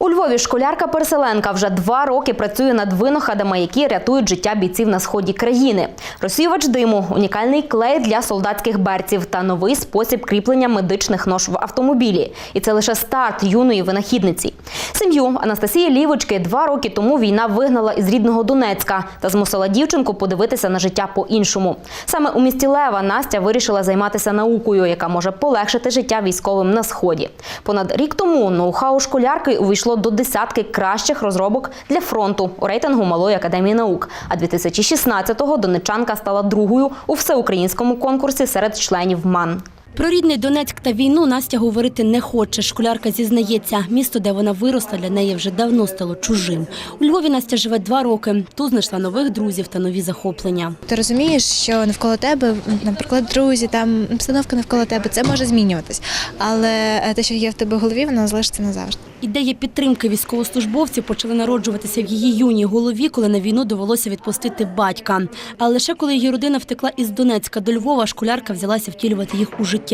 У Львові школярка-переселенка вже два роки працює над винаходами, які рятують життя бійців на сході країни. Розсіювач диму, унікальний клей для солдатських берців та новий спосіб кріплення медичних нож в автомобілі. І це лише старт юної винахідниці. Сім'ю Анастасії Лівочки два роки тому війна вигнала із рідного Донецька та змусила дівчинку подивитися на життя по-іншому. Саме у місті Лева Настя вирішила займатися наукою, яка може полегшити життя військовим на сході. Понад рік тому ноу-хау школярки увійшло до десятки кращих розробок для фронту у рейтингу Малої академії наук. А 2016-го донечанка стала другою у всеукраїнському конкурсі серед членів МАН. Про рідний Донецьк та війну Настя говорити не хоче. Школярка зізнається, місто, де вона виросла, для неї вже давно стало чужим. У Львові Настя живе два роки. Тут знайшла нових друзів та нові захоплення. Ти розумієш, що навколо тебе, наприклад, друзі, там обстановка навколо тебе, це може змінюватись. Але е, те, що є в тебе в голові, воно залишиться назавжди. Ідеї підтримки військовослужбовців почали народжуватися в її юній голові, коли на війну довелося відпустити батька. А лише коли її родина втекла із Донецька до Львова, школярка взялася втілювати їх у життя.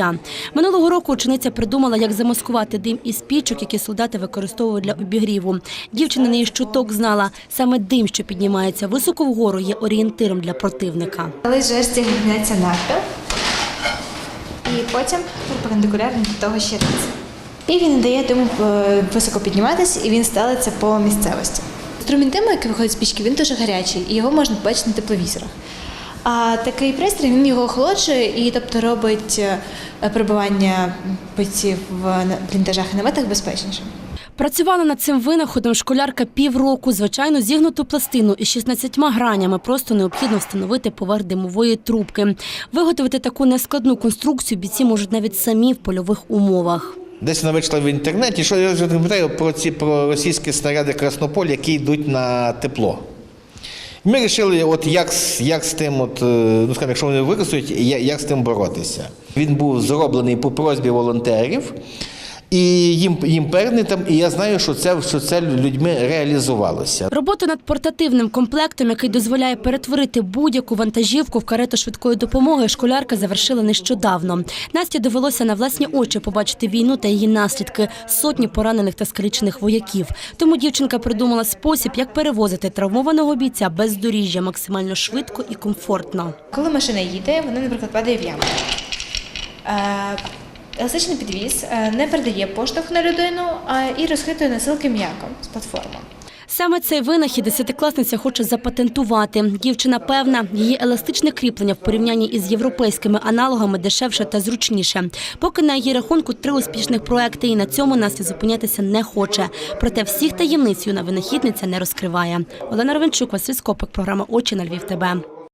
Минулого року учениця придумала, як замаскувати дим із пічок, які солдати використовують для обігріву. Дівчина не із чуток знала, саме дим, що піднімається високо вгору, є орієнтиром для противника. Лист жерсті гнеться навпіл, і потім перпендикулярно до того ще раз. І він дає диму е, високо підніматися, і він стелиться по місцевості. Струмінь диму, який виходить з пічки, він дуже гарячий, і його можна побачити на тепловізорах. А такий пристрій він його охолоджує і тобто робить е, перебування бійців в бліндажах і наметах безпечнішим. Працювала над цим винаходом школярка півроку. Звичайно, зігнуту пластину із 16 гранями просто необхідно встановити поверх димової трубки. Виготовити таку нескладну конструкцію бійці можуть навіть самі в польових умовах. Десь вона вийшла в інтернеті, що я вже пам'ятаю про ці про російські снаряди Краснополь, які йдуть на тепло. Ми вирішили, от як, як з тим, от, е, ну скажімо, якщо вони використають, я- як з тим боротися. Він був зроблений по просьбі волонтерів, і їм, їм там, і я знаю, що це, що це людьми реалізувалося. Роботу над портативним комплектом, який дозволяє перетворити будь-яку вантажівку в карету швидкої допомоги, школярка завершила нещодавно. Насті довелося на власні очі побачити війну та її наслідки сотні поранених та скалічених вояків. Тому дівчинка придумала спосіб, як перевозити травмованого бійця без доріжжя максимально швидко і комфортно. Коли машина їде, вона, наприклад, падає в яму. Еластичний підвіз е, не передає поштовх на людину і розхитує носилки м'яко з платформи. Саме цей винахід десятикласниця хоче запатентувати. Дівчина певна, її еластичне кріплення в порівнянні із європейськими аналогами дешевше та зручніше. Поки на її рахунку три успішних проекти, і на цьому Настя зупинятися не хоче. Проте всіх таємниць юна винахідниця не розкриває. Олена Ровенчук, Василь Скопик, програма Очі на Львів. ТБ.